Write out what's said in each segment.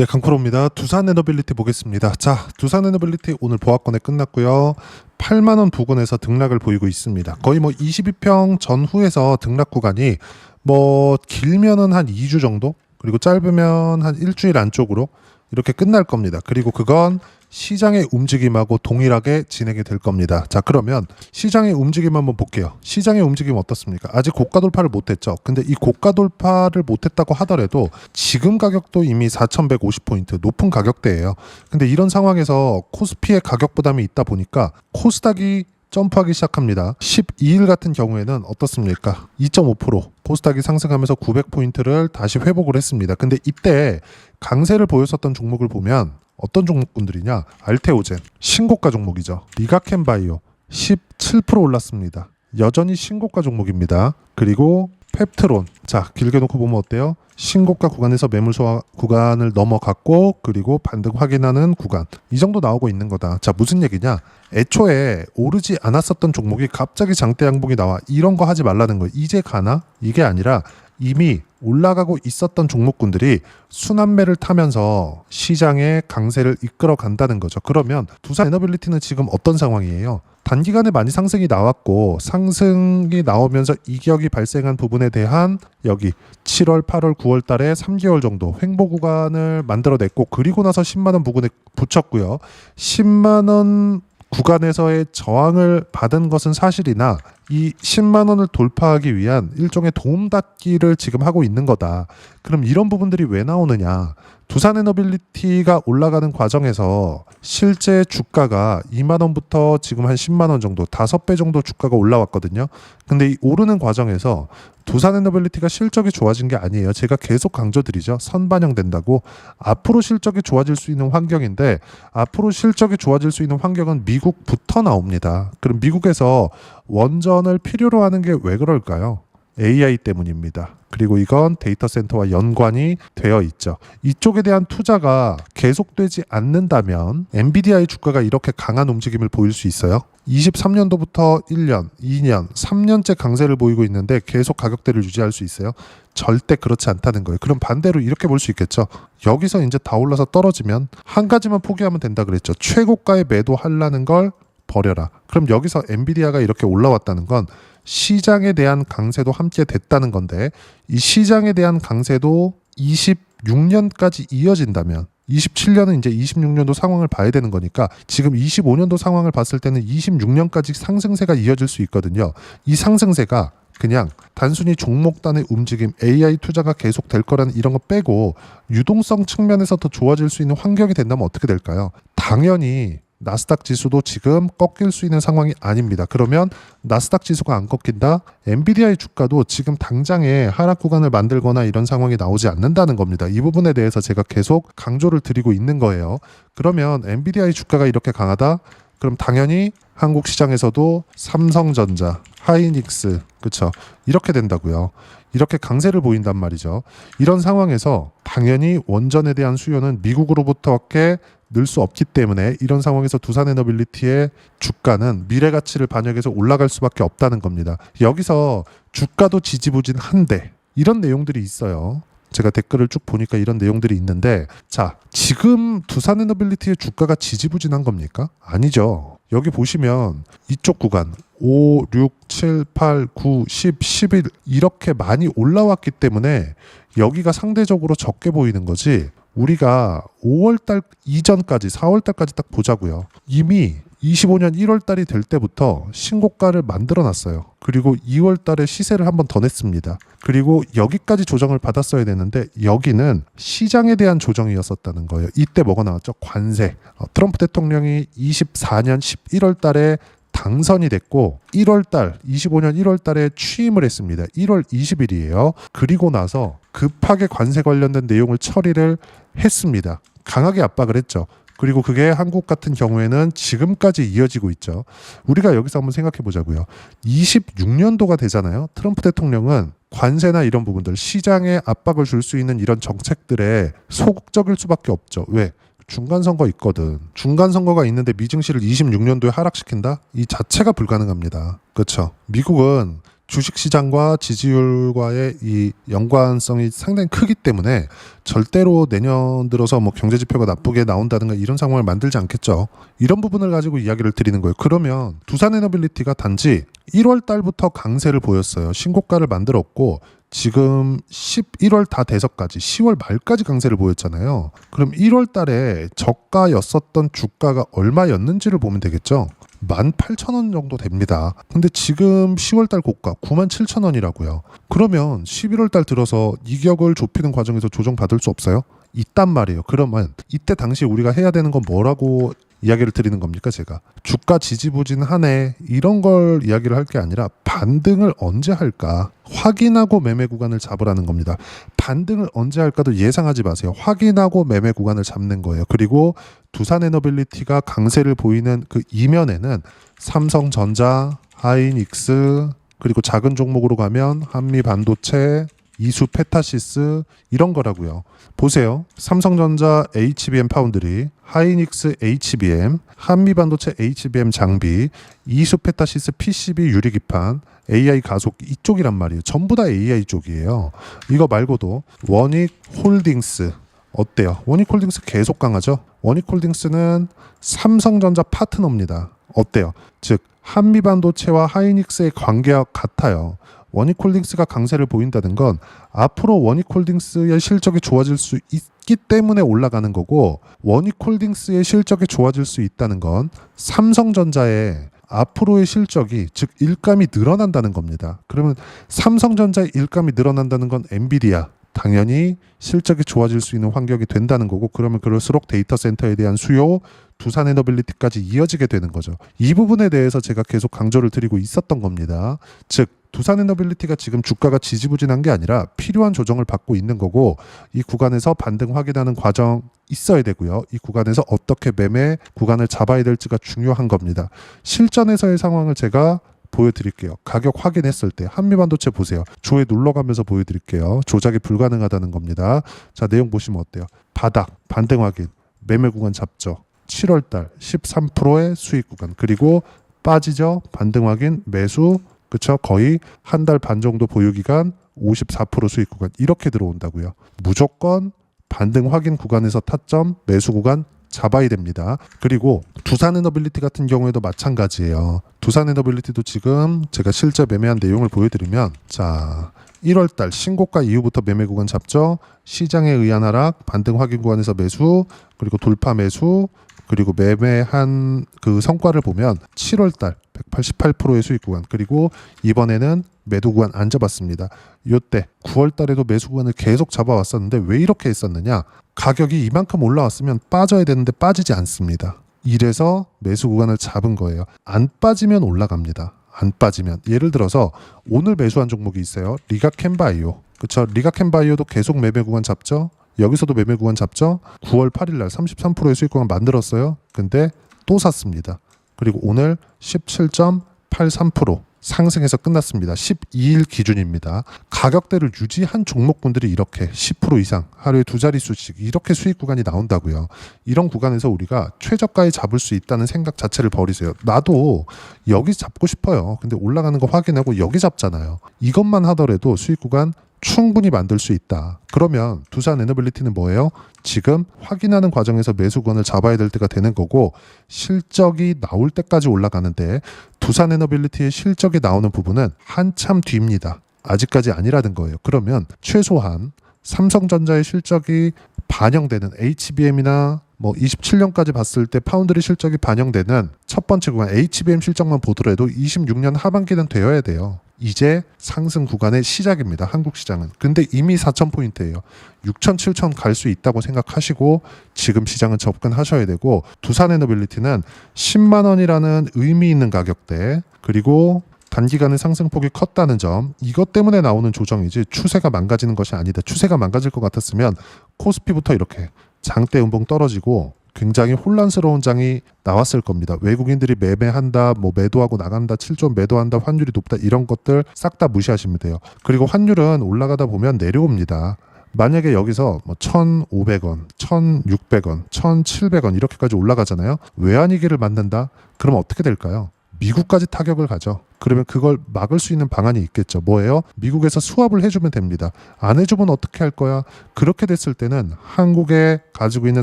네, 강프로입니다. 두산 에너빌리티 보겠습니다. 자, 두산 에너빌리티 오늘 보합권에 끝났고요. 8만 원 부근에서 등락을 보이고 있습니다. 거의 뭐 22평 전후에서 등락 구간이 뭐 길면은 한 2주 정도, 그리고 짧으면 한 일주일 안쪽으로 이렇게 끝날 겁니다. 그리고 그건 시장의 움직임하고 동일하게 진행이 될 겁니다. 자, 그러면 시장의 움직임 한번 볼게요. 시장의 움직임 어떻습니까? 아직 고가 돌파를 못했죠. 근데 이 고가 돌파를 못했다고 하더라도 지금 가격도 이미 4,150포인트 높은 가격대예요. 근데 이런 상황에서 코스피의 가격 부담이 있다 보니까 코스닥이 점프하기 시작합니다. 12일 같은 경우에는 어떻습니까? 2.5% 코스닥이 상승하면서 900포인트를 다시 회복을 했습니다. 근데 이때 강세를 보였었던 종목을 보면 어떤 종목군들이냐? 알테오젠 신고가 종목이죠. 리가켄 바이오 17% 올랐습니다. 여전히 신고가 종목입니다. 그리고 펩트론 자 길게 놓고 보면 어때요? 신고가 구간에서 매물 소화 구간을 넘어갔고 그리고 반등 확인하는 구간 이 정도 나오고 있는 거다. 자 무슨 얘기냐? 애초에 오르지 않았었던 종목이 갑자기 장대 양봉이 나와 이런 거 하지 말라는 거예요. 이제 가나? 이게 아니라 이미 올라가고 있었던 종목군들이 순환매를 타면서 시장의 강세를 이끌어 간다는 거죠. 그러면 두산 에너빌리티는 지금 어떤 상황이에요? 단기간에 많이 상승이 나왔고 상승이 나오면서 이격이 발생한 부분에 대한 여기 7월, 8월, 9월 달에 3개월 정도 횡보 구간을 만들어냈고 그리고 나서 10만 원 부근에 붙였고요. 10만 원 구간에서의 저항을 받은 것은 사실이나 이 10만 원을 돌파하기 위한 일종의 도움닫기를 지금 하고 있는 거다. 그럼 이런 부분들이 왜 나오느냐? 두산 에너빌리티가 올라가는 과정에서 실제 주가가 2만 원부터 지금 한 10만 원 정도, 5배 정도 주가가 올라왔거든요. 근데 이 오르는 과정에서 두산 에너빌리티가 실적이 좋아진 게 아니에요. 제가 계속 강조드리죠. 선반영된다고 앞으로 실적이 좋아질 수 있는 환경인데 앞으로 실적이 좋아질 수 있는 환경은 미국부터 나옵니다. 그럼 미국에서 원전을 필요로 하는 게 왜 그럴까요? AI 때문입니다. 그리고 이건 데이터 센터와 연관이 되어 있죠. 이쪽에 대한 투자가 계속되지 않는다면 엔비디아의 주가가 이렇게 강한 움직임을 보일 수 있어요. 23년도부터 1년, 2년, 3년째 강세를 보이고 있는데 계속 가격대를 유지할 수 있어요. 절대 그렇지 않다는 거예요. 그럼 반대로 이렇게 볼 수 있겠죠. 여기서 이제 다 올라서 떨어지면 한 가지만 포기하면 된다 그랬죠. 최고가에 매도하려는 걸 버려라. 그럼 여기서 엔비디아가 이렇게 올라왔다는 건 시장에 대한 강세도 함께 됐다는 건데 이 시장에 대한 강세도 26년까지 이어진다면 27년은 이제 26년도 상황을 봐야 되는 거니까 지금 25년도 상황을 봤을 때는 26년까지 상승세가 이어질 수 있거든요. 이 상승세가 그냥 단순히 종목단의 움직임, AI 투자가 계속 될 거라는 이런 거 빼고 유동성 측면에서 더 좋아질 수 있는 환경이 된다면 어떻게 될까요? 당연히 나스닥 지수도 지금 꺾일 수 있는 상황이 아닙니다. 그러면 나스닥 지수가 안 꺾인다? 엔비디아의 주가도 지금 당장에 하락 구간을 만들거나 이런 상황이 나오지 않는다는 겁니다. 이 부분에 대해서 제가 계속 강조를 드리고 있는 거예요. 그러면 엔비디아의 주가가 이렇게 강하다? 그럼 당연히 한국 시장에서도 삼성전자, 하이닉스, 그렇죠? 이렇게 된다고요. 이렇게 강세를 보인단 말이죠. 이런 상황에서 당연히 원전에 대한 수요는 미국으로부터밖에 늘 수 없기 때문에 이런 상황에서 두산에너빌리티의 주가는 미래 가치를 반영해서 올라갈 수밖에 없다는 겁니다. 여기서 주가도 지지부진한데 이런 내용들이 있어요. 제가 댓글을 쭉 보니까 이런 내용들이 있는데 자 지금 두산에너빌리티의 주가가 지지부진한 겁니까? 아니죠. 여기 보시면 이쪽 구간 5, 6, 7, 8, 9, 10, 11 이렇게 많이 올라왔기 때문에 여기가 상대적으로 적게 보이는 거지 우리가 5월달 이전까지 4월달까지 딱 보자고요. 이미 25년 1월달이 될 때부터 신고가를 만들어 놨어요. 그리고 2월달에 시세를 한번 더 냈습니다. 그리고 여기까지 조정을 받았어야 되는데 여기는 시장에 대한 조정이었었다는 거예요. 이때 뭐가 나왔죠? 관세. 어, 트럼프 대통령이 24년 11월달에 당선이 됐고 1월달 25년 1월달에 취임을 했습니다. 1월 20일이에요. 그리고 나서 급하게 관세 관련된 내용을 처리를 했습니다. 강하게 압박을 했죠. 그리고 그게 한국 같은 경우에는 지금까지 이어지고 있죠. 우리가 여기서 한번 생각해 보자고요. 26년도가 되잖아요. 트럼프 대통령은 관세나 이런 부분들 시장에 압박을 줄 수 있는 이런 정책들에 소극적일 수밖에 없죠. 왜? 중간 선거 있거든. 중간 선거가 있는데 미증시를 26년도에 하락시킨다? 이 자체가 불가능합니다. 그렇죠. 미국은 주식시장과 지지율과의 이 연관성이 상당히 크기 때문에 절대로 내년 들어서 뭐 경제 지표가 나쁘게 나온다든가 이런 상황을 만들지 않겠죠. 이런 부분을 가지고 이야기를 드리는 거예요. 그러면 두산 에너빌리티가 단지 1월 달부터 강세를 보였어요. 신고가를 만들었고 지금 11월 다 돼서까지 10월 말까지 강세를 보였잖아요. 그럼 1월 달에 저가였었던 주가가 얼마였는지를 보면 되겠죠. 18,000원 정도 됩니다. 근데 지금 10월 달 고가 97,000원이라고요. 그러면 11월 달 들어서 이격을 좁히는 과정에서 조정 받을 수 없어요? 있단 말이에요. 그러면 이때 당시 우리가 해야 되는 건 뭐라고 이야기를 드리는 겁니까 제가? 주가 지지부진하네 이런 걸 이야기를 할 게 아니라 반등을 언제 할까? 확인하고 매매 구간을 잡으라는 겁니다. 반등을 언제 할까도 예상하지 마세요. 확인하고 매매 구간을 잡는 거예요. 그리고 두산 에너빌리티가 강세를 보이는 그 이면에는 삼성전자 하이닉스 그리고 작은 종목으로 가면 한미 반도체 이수 페타시스 이런 거라고요. 보세요. 삼성전자 HBM 파운드리, 하이닉스 HBM, 한미반도체 HBM 장비, 이수 페타시스 PCB 유리 기판, AI 가속 이쪽이란 말이에요. 전부 다 AI 쪽이에요. 이거 말고도 원익 홀딩스 어때요? 원익 홀딩스 계속 강하죠? 원익 홀딩스는 삼성전자 파트너입니다. 어때요? 즉 한미반도체와 하이닉스의 관계와 같아요. 원익홀딩스가 강세를 보인다는 건 앞으로 원익홀딩스의 실적이 좋아질 수 있기 때문에 올라가는 거고 원익홀딩스의 실적이 좋아질 수 있다는 건 삼성전자의 앞으로의 실적이 즉 일감이 늘어난다는 겁니다. 그러면 삼성전자의 일감이 늘어난다는 건 엔비디아 당연히 실적이 좋아질 수 있는 환경이 된다는 거고 그러면 그럴수록 데이터 센터에 대한 수요 두산 에너빌리티까지 이어지게 되는 거죠. 이 부분에 대해서 제가 계속 강조를 드리고 있었던 겁니다. 즉 두산 에너빌리티가 지금 주가가 지지부진한 게 아니라 필요한 조정을 받고 있는 거고 이 구간에서 반등 확인하는 과정 있어야 되고요. 이 구간에서 어떻게 매매 구간을 잡아야 될지가 중요한 겁니다. 실전에서의 상황을 제가 보여드릴게요. 가격 확인했을 때 한미반도체 보세요. 조에 눌러가면서 보여드릴게요. 조작이 불가능하다는 겁니다. 자 내용 보시면 어때요? 바닥 반등 확인 매매 구간 잡죠. 7월달 13%의 수익 구간 그리고 빠지죠. 반등 확인 매수 그쵸 거의 한 달 반 정도 보유 기간 54% 수익 구간 이렇게 들어온다고요. 무조건 반등 확인 구간에서 타점 매수 구간 잡아야 됩니다. 그리고 두산 에너빌리티 같은 경우에도 마찬가지예요. 두산 에너빌리티도 지금 제가 실제 매매한 내용을 보여드리면 자 1월 달 신고가 이후부터 매매 구간 잡죠. 시장에 의한 하락, 반등 확인 구간에서 매수, 그리고 돌파 매수, 그리고 매매한 그 성과를 보면 7월 달 188%의 수익 구간, 그리고 이번에는 매도 구간 안 잡았습니다. 요때 9월 달에도 매수 구간을 계속 잡아왔었는데 왜 이렇게 했었느냐? 가격이 이만큼 올라왔으면 빠져야 되는데 빠지지 않습니다. 이래서 매수 구간을 잡은 거예요. 안 빠지면 올라갑니다. 안 빠지면 예를 들어서 오늘 매수한 종목이 있어요. 리가캔바이오. 그쵸? 리가캔바이오도 계속 매매 구간 잡죠. 여기서도 매매 구간 잡죠. 9월 8일 날 33%의 수익 구간 만들었어요. 근데 또 샀습니다. 그리고 오늘 17.83% 상승해서 끝났습니다. 12일 기준입니다. 가격대를 유지한 종목군들이 이렇게 10% 이상 하루에 두 자릿수씩 이렇게 수익 구간이 나온다고요. 이런 구간에서 우리가 최저가에 잡을 수 있다는 생각 자체를 버리세요. 나도 여기 잡고 싶어요. 근데 올라가는 거 확인하고 여기 잡잖아요. 이것만 하더라도 수익 구간 충분히 만들 수 있다. 그러면 두산 에너빌리티는 뭐예요? 지금 확인하는 과정에서 매수권을 잡아야 될 때가 되는 거고 실적이 나올 때까지 올라가는데 두산 에너빌리티의 실적이 나오는 부분은 한참 뒤입니다. 아직까지 아니라는 거예요. 그러면 최소한 삼성전자의 실적이 반영되는 HBM이나 뭐 27년까지 봤을 때 파운드리 실적이 반영되는 첫 번째 구간 HBM 실적만 보더라도 26년 하반기는 되어야 돼요. 이제 상승 구간의 시작입니다. 한국 시장은. 근데 이미 4,000포인트예요. 6,000, 7,000 갈 수 있다고 생각하시고 지금 시장은 접근하셔야 되고 두산 에너빌리티는 10만 원이라는 의미 있는 가격대 그리고 단기간에 상승폭이 컸다는 점 이것 때문에 나오는 조정이지 추세가 망가지는 것이 아니다. 추세가 망가질 것 같았으면 코스피부터 이렇게 장대 음봉 떨어지고 굉장히 혼란스러운 장이 나왔을 겁니다. 외국인들이 매매한다, 뭐 매도하고 나간다, 7조 매도한다, 환율이 높다 이런 것들 싹 다 무시하시면 돼요. 그리고 환율은 올라가다 보면 내려옵니다. 만약에 여기서 뭐 1,500원, 1,600원, 1,700원 이렇게까지 올라가잖아요. 외환위기를 만든다? 그럼 어떻게 될까요? 미국까지 타격을 가죠. 그러면 그걸 막을 수 있는 방안이 있겠죠. 뭐예요? 미국에서 수합을 해주면 됩니다. 안 해주면 어떻게 할 거야? 그렇게 됐을 때는 한국에 가지고 있는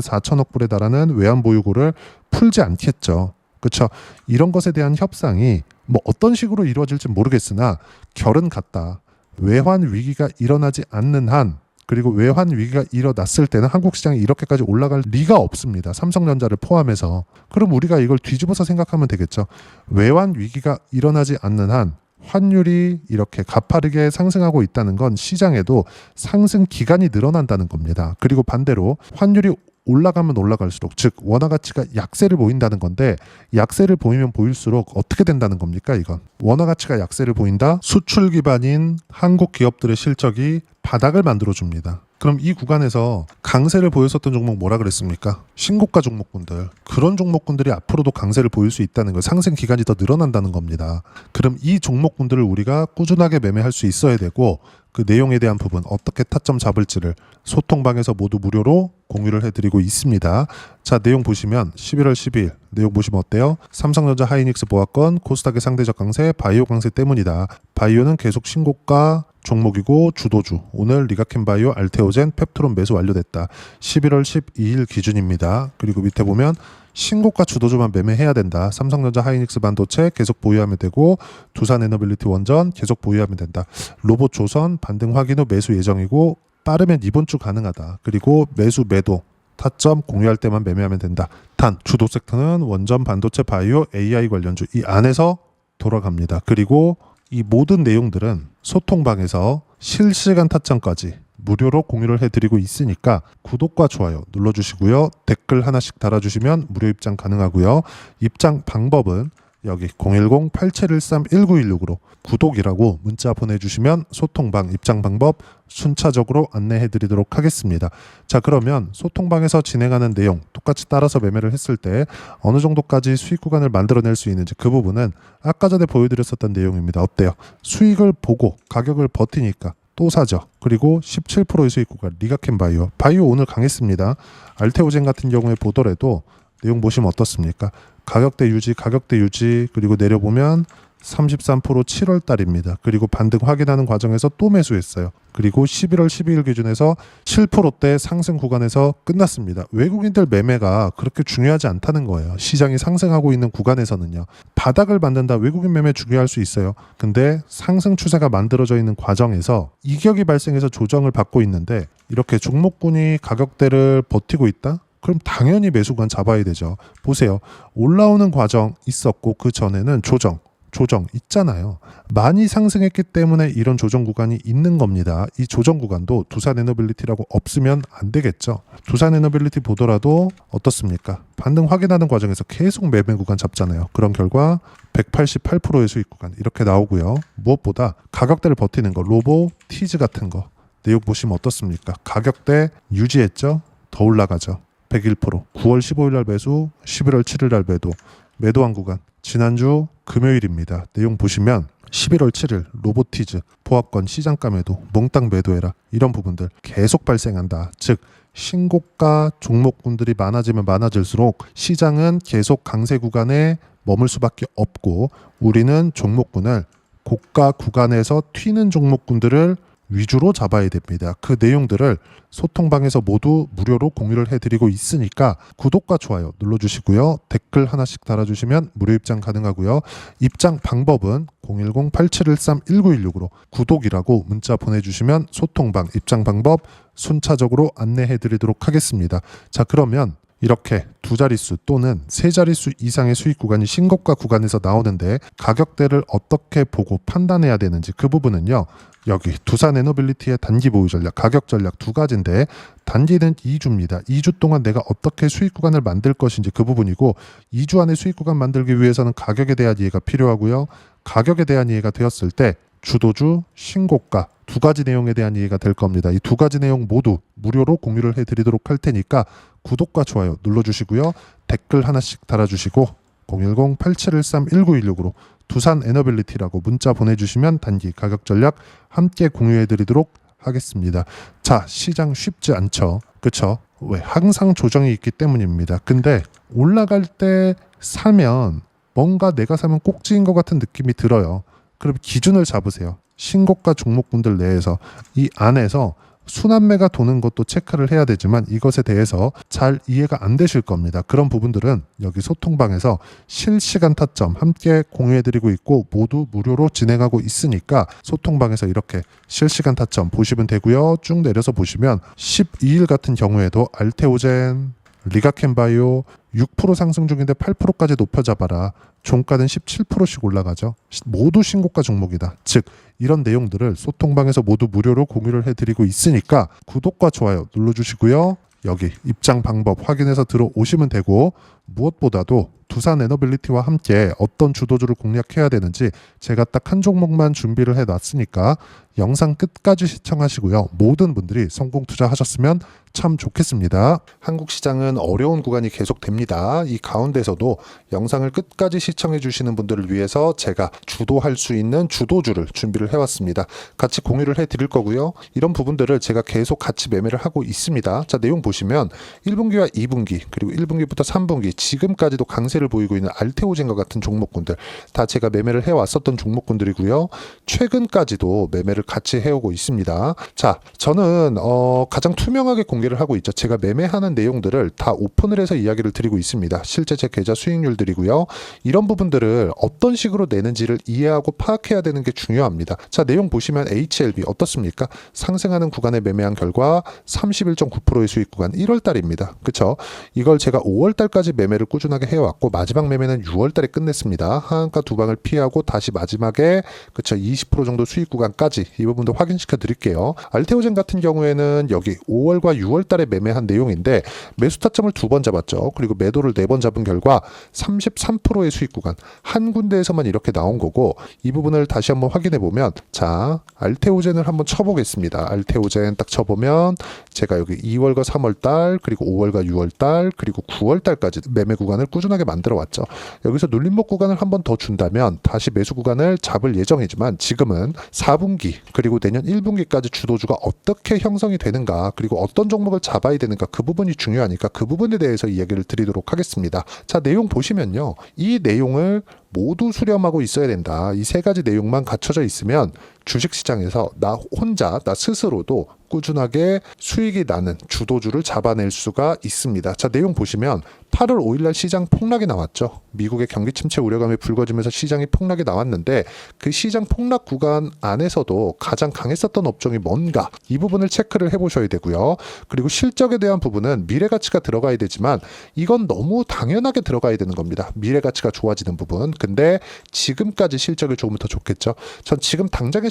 4천억 불에 달하는 외환 보유고를 풀지 않겠죠. 그렇죠. 이런 것에 대한 협상이 뭐 어떤 식으로 이루어질지 모르겠으나 결은 같다. 외환 위기가 일어나지 않는 한 그리고 외환 위기가 일어났을 때는 한국 시장이 이렇게까지 올라갈 리가 없습니다. 삼성전자를 포함해서. 그럼 우리가 이걸 뒤집어서 생각하면 되겠죠. 외환 위기가 일어나지 않는 한 환율이 이렇게 가파르게 상승하고 있다는 건 시장에도 상승 기간이 늘어난다는 겁니다. 그리고 반대로 환율이 올라가면 올라갈수록 즉 원화 가치가 약세를 보인다는 건데 약세를 보이면 보일수록 어떻게 된다는 겁니까 이건 원화 가치가 약세를 보인다 수출 기반인 한국 기업들의 실적이 바닥을 만들어 줍니다. 그럼 이 구간에서 강세를 보였었던 종목 뭐라 그랬습니까? 신고가 종목군들 그런 종목군들이 앞으로도 강세를 보일 수 있다는 거 상승 기간이 더 늘어난다는 겁니다. 그럼 이 종목군들을 우리가 꾸준하게 매매할 수 있어야 되고 그 내용에 대한 부분 어떻게 타점 잡을지를 소통방에서 모두 무료로 공유를 해드리고 있습니다. 자 내용 보시면 11월 12일 내용 보시면 어때요? 삼성전자 하이닉스 보합권 코스닥의 상대적 강세 바이오 강세 때문이다. 바이오는 계속 신고가 종목이고 주도주 오늘 리가켄바이오 알테오젠 펩트론 매수 완료됐다. 11월 12일 기준입니다. 그리고 밑에 보면 신고가 주도주만 매매해야 된다. 삼성전자 하이닉스 반도체 계속 보유하면 되고 두산 에너빌리티 원전 계속 보유하면 된다. 로봇 조선 반등 확인 후 매수 예정이고 빠르면 이번 주 가능하다. 그리고 매수 매도 타점 공유할 때만 매매하면 된다. 단 주도 섹터는 원전 반도체 바이오 AI 관련주 이 안에서 돌아갑니다. 그리고 이 모든 내용들은 소통방에서 실시간 타점까지 무료로 공유를 해드리고 있으니까 구독과 좋아요 눌러주시고요. 댓글 하나씩 달아주시면 무료 입장 가능하고요. 입장 방법은 여기 010-8713-1916으로 구독이라고 문자 보내주시면 소통방 입장 방법 순차적으로 안내해 드리도록 하겠습니다. 자 그러면 소통방에서 진행하는 내용 똑같이 따라서 매매를 했을 때 어느 정도까지 수익 구간을 만들어낼 수 있는지 그 부분은 아까 전에 보여드렸었던 내용입니다. 어때요? 수익을 보고 가격을 버티니까 또 사죠. 그리고 17%의 수익 구간 리가켄 바이오. 바이오 오늘 강했습니다. 알테오젠 같은 경우에 보더라도 내용 보시면 어떻습니까? 가격대 유지, 가격대 유지 그리고 내려보면 33% 7월 달입니다. 그리고 반등 확인하는 과정에서 또 매수했어요. 그리고 11월 12일 기준에서 7%대 상승 구간에서 끝났습니다. 외국인들 매매가 그렇게 중요하지 않다는 거예요. 시장이 상승하고 있는 구간에서는요. 바닥을 만든다 외국인 매매 중요할 수 있어요. 근데 상승 추세가 만들어져 있는 과정에서 이격이 발생해서 조정을 받고 있는데 이렇게 종목군이 가격대를 버티고 있다? 그럼 당연히 매수관 잡아야 되죠. 보세요. 올라오는 과정 있었고 그 전에는 조정, 조정 있잖아요. 많이 상승했기 때문에 이런 조정 구간이 있는 겁니다. 이 조정 구간도 두산 에너빌리티라고 없으면 안 되겠죠. 두산 에너빌리티 보더라도 어떻습니까? 반등 확인하는 과정에서 계속 매매 구간 잡잖아요. 그런 결과 188%의 수익 구간 이렇게 나오고요. 무엇보다 가격대를 버티는 거, 로보, 티즈 같은 거 내용 보시면 어떻습니까? 가격대 유지했죠? 더 올라가죠. 101% 9월 15일 날 매수 11월 7일 날 매도 매도한 구간 지난주 금요일입니다. 내용 보시면 11월 7일 로보티즈 보합권 시장가 매도 몽땅 매도해라 이런 부분들 계속 발생한다. 즉 신고가 종목군들이 많아지면 많아질수록 시장은 계속 강세 구간에 머물 수밖에 없고 우리는 종목군을 고가 구간에서 튀는 종목군들을 위주로 잡아야 됩니다. 그 내용들을 소통방에서 모두 무료로 공유를 해드리고 있으니까 구독과 좋아요 눌러주시고요. 댓글 하나씩 달아주시면 무료 입장 가능하고요. 입장 방법은 010-8713-1916으로 구독이라고 문자 보내주시면 소통방 입장 방법 순차적으로 안내해드리도록 하겠습니다. 자 그러면 이렇게 두 자릿수 또는 세 자릿수 이상의 수익 구간이 신고가 구간에서 나오는데 가격대를 어떻게 보고 판단해야 되는지 그 부분은요. 여기 두산 에너빌리티의 단기 보유 전략, 가격 전략 두 가지인데 단기는 2주입니다. 2주 동안 내가 어떻게 수익 구간을 만들 것인지 그 부분이고 2주 안에 수익 구간 만들기 위해서는 가격에 대한 이해가 필요하고요. 가격에 대한 이해가 되었을 때 주도주, 신고가 두 가지 내용에 대한 이해가 될 겁니다. 이 두 가지 내용 모두 무료로 공유를 해드리도록 할 테니까 구독과 좋아요 눌러주시고요. 댓글 하나씩 달아주시고 010-8713-1916으로 두산 에너빌리티라고 문자 보내주시면 단기 가격 전략 함께 공유해드리도록 하겠습니다. 자, 시장 쉽지 않죠. 그쵸? 왜? 항상 조정이 있기 때문입니다. 근데 올라갈 때 사면 뭔가 내가 사면 꼭지인 것 같은 느낌이 들어요. 그럼 기준을 잡으세요. 신고가 종목군들 내에서 이 안에서 순환매가 도는 것도 체크를 해야 되지만 이것에 대해서 잘 이해가 안 되실 겁니다. 그런 부분들은 여기 소통방에서 실시간 타점 함께 공유해드리고 있고 모두 무료로 진행하고 있으니까 소통방에서 이렇게 실시간 타점 보시면 되고요. 쭉 내려서 보시면 12일 같은 경우에도 알테오젠, 리가켄바이오 6% 상승 중인데 8%까지 높여 잡아라. 종가는 17%씩 올라가죠. 시- 모두 신고가 종목이다. 즉 이런 내용들을 소통방에서 모두 무료로 공유를 해드리고 있으니까 구독과 좋아요 눌러주시고요. 여기 입장 방법 확인해서 들어오시면 되고 무엇보다도 두산 에너빌리티와 함께 어떤 주도주를 공략해야 되는지 제가 딱 한 종목만 준비를 해놨으니까 영상 끝까지 시청하시고요. 모든 분들이 성공 투자하셨으면 참 좋겠습니다. 한국 시장은 어려운 구간이 계속됩니다. 이 가운데서도 영상을 끝까지 시청해 주시는 분들을 위해서 제가 주도할 수 있는 주도주를 준비를 해왔습니다. 같이 공유를 해 드릴 거고요. 이런 부분들을 제가 계속 같이 매매를 하고 있습니다. 자, 내용 보시면 1분기와 2분기 그리고 1분기부터 3분기 지금까지도 강세 를 보이고 있는 알테오젠과 같은 종목군들 다 제가 매매를 해왔었던 종목군들이고요. 최근까지도 매매를 같이 해오고 있습니다. 자, 저는 어, 가장 투명하게 공개를 하고 있죠. 제가 매매하는 내용들을 다 오픈을 해서 이야기를 드리고 있습니다. 실제 제 계좌 수익률들이고요. 이런 부분들을 어떤 식으로 내는지를 이해하고 파악해야 되는 게 중요합니다. 자, 내용 보시면 HLB 어떻습니까? 상승하는 구간에 매매한 결과 31.9%의 수익 구간 1월 달입니다. 그쵸? 이걸 제가 5월 달까지 매매를 꾸준하게 해왔고 마지막 매매는 6월 달에 끝냈습니다. 하한가 두 방을 피하고 다시 마지막에 그쵸? 20% 정도 수익 구간까지 이 부분도 확인시켜 드릴게요. 알테오젠 같은 경우에는 여기 5월과 6월 달에 매매한 내용인데 매수 타점을 두 번 잡았죠. 그리고 매도를 네 번 잡은 결과 33%의 수익 구간 한 군데에서만 이렇게 나온 거고 이 부분을 다시 한번 확인해 보면 자 알테오젠을 한번 쳐보겠습니다. 알테오젠 딱 쳐보면 제가 여기 2월과 3월 달 그리고 5월과 6월 달 그리고 9월 달까지 매매 구간을 꾸준하게 만 들어 왔죠. 여기서 눌림목 구간을 한 번 더 준다면 다시 매수 구간을 잡을 예정이지만 지금은 4분기 그리고 내년 1분기까지 주도주가 어떻게 형성이 되는가 그리고 어떤 종목을 잡아야 되는가 그 부분이 중요하니까 그 부분에 대해서 이야기를 드리도록 하겠습니다. 자 내용 보시면요 이 내용을 모두 수렴하고 있어야 된다. 이 세 가지 내용만 갖춰져 있으면 주식 시장에서 나 혼자 나 스스로도 꾸준하게 수익이 나는 주도주를 잡아낼 수가 있습니다. 자, 내용 보시면 8월 5일 날 시장 폭락이 나왔죠. 미국의 경기 침체 우려감이 불거지면서 시장이 폭락이 나왔는데 그 시장 폭락 구간 안에서도 가장 강했었던 업종이 뭔가 이 부분을 체크를 해 보셔야 되고요. 그리고 실적에 대한 부분은 미래 가치가 들어가야 되지만 이건 너무 당연하게 들어가야 되는 겁니다. 미래 가치가 좋아지는 부분. 근데 지금까지 실적이 좋으면 더 좋겠죠. 전 지금 당장의